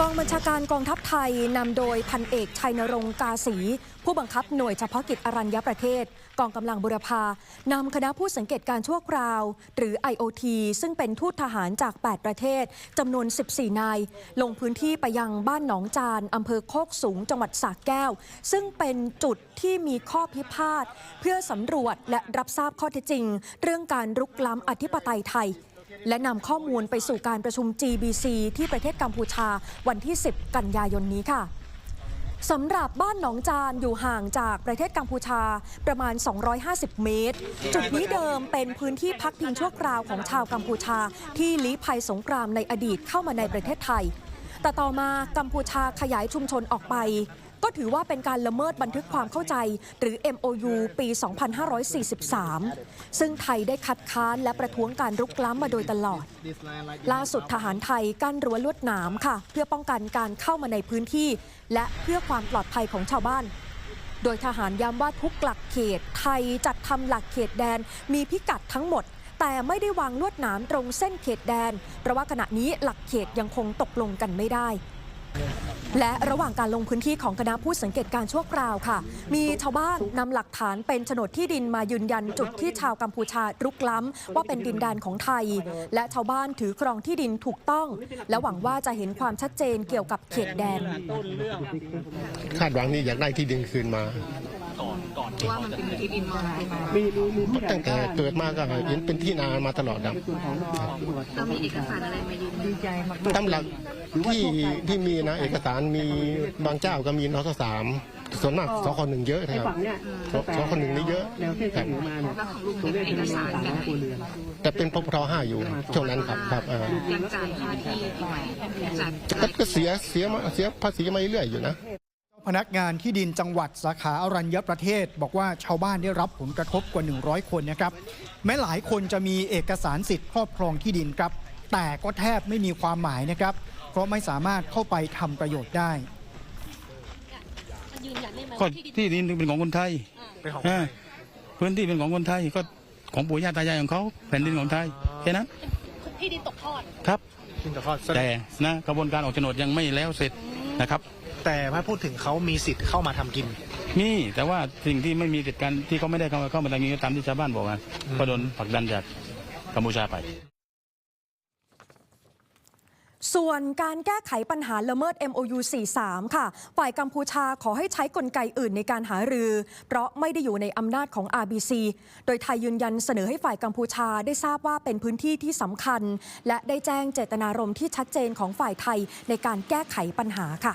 กองบัญชาการกองทัพไทยนำโดยพันเอกชัยนรงค์กาศีผู้บังคับหน่วยเฉพาะกิจอรัญญประเทศ กองกำลังบุรพานำคณะผู้สังเกตการชั่วคราว หรือ IOT ซึ่งเป็นทูตทหารจาก 8 ประเทศจำนวน 14 นาย ลงพื้นที่ไปยังบ้านหนองจานอำเภอโคกสูงจังหวัดสระแก้ว ซึ่งเป็นจุดที่มีข้อพิพาท เพื่อสำรวจและรับทราบข้อเท็จจริง เรื่องการรุกล้ำอธิปไตยไทย และนำข้อมูลไปสู่การประชุม GBC ที่ประเทศกัมพูชาวันที่ 10 กันยายนนี้ค่ะสำหรับบ้านหนองจานอยู่ห่างจากประเทศกัมพูชาประมาณ 250 เมตร จุดนี้เดิมเป็นพื้นที่พักพิงชั่วคราวของชาวกัมพูชา ที่ลี้ภัยสงครามในอดีตเข้ามาในประเทศไทย แต่ต่อมากัมพูชาขยายชุมชนออกไป ก็ถือว่าเป็นการละเมิดบันทึกความเข้าใจ หรือ MOU ปี 2543 ซึ่งไทยได้คัดค้านและประท้วงการรุกล้ำมาโดยตลอด ล่าสุดทหารไทยกั้นรั้วลวดหนามค่ะ เพื่อป้องกันการเข้ามาในพื้นที่ และเพื่อความปลอดภัยของชาวบ้านโดยทหารย้ำว่าทุกหลักเขต ไทยจัดทำหลักเขตแดนมีพิกัดทั้งหมด แต่ไม่ได้วางลวดหนามตรงเส้นเขตแดน เพราะว่าขณะนี้หลักเขตยังคงตกลงกันไม่ได้ และระหว่างการลงพื้นที่ของคณะผู้สังเกตการณ์ชั่วคราวค่ะ มีชาวบ้านนำหลักฐานเป็นโฉนดที่ดินมายืนยันจุดที่ชาวกัมพูชารุกล้ำว่าเป็นดินแดนของไทย และชาวบ้านถือครองที่ดินถูกต้อง และหวังว่าจะเห็นความชัดเจนเกี่ยวกับเขตแดน คาดหวังนี่อยากได้ที่ดินคืนมา ว่ามันเป็นที่ดินมรดกตั้งแต่เกิดมาก็เห็นเป็นที่นามาตลอดครับเรามีเอกสารอะไรมายืนยันตามหลักที่ที่มีนะเอกสารมีบางเจ้าก็มีนสสามส่วนมากสคหนึ่งเยอะนะครับสคหนึ่งนี่เยอะครับแล้วของลุงเป็นเอกสารแบบไหนแต่เป็นพพห้าอยู่ช่วงนั้นครับครับเออยังจ่ายค่าที่อยู่ไหมจ่ายก็ก็เสียเสียมาเสียภาษีมาเรื่อยๆอยู่นะ พนักงานที่ดินจังหวัดสาขาอรัญญประเทศ บอกว่าชาวบ้านได้รับผลกระทบกว่า 100 คนนะครับ แม้หลายคนจะมีเอกสารสิทธิ์ครอบครองที่ดินครับ แต่ก็แทบไม่มีความหมายนะครับ เพราะไม่สามารถเข้าไปทำประโยชน์ได้มันยืนยันได้ไหมก็ว่าที่ดินที่ดินเป็นของคนไทยอ่าพื้นที่เป็นของคนไทยก็ของปู่ย่าตายายของเขาแผ่นดินของไทยแค่นั้นที่ดินตกทอด ครับแต่นะกระบวนการออกโฉนดยังไม่แล้วเสร็จนะครับ แต่ถ้าพูดถึงเขามีสิทธิ์เข้ามาทำกิน มีแต่ว่าสิ่งที่ไม่มีสิทธิการที่เขาไม่ได้เข้ามาเข้ามาทางนี้ก็ตามที่ชาวบ้านบอกกันก็โดนผลักดันจากกัมพูชาไป ส่วนการแก้ไขปัญหาละเมิด MOU 43 ค่ะ ฝ่ายกัมพูชาขอให้ใช้กลไกอื่นในการหารือ เพราะไม่ได้อยู่ในอำนาจของ RBC โดยไทยยืนยันเสนอให้ฝ่ายกัมพูชาได้ทราบว่าเป็นพื้นที่ที่สำคัญ และได้แจ้งเจตนารมณ์ที่ชัดเจนของฝ่ายไทยในการแก้ไขปัญหาค่ะ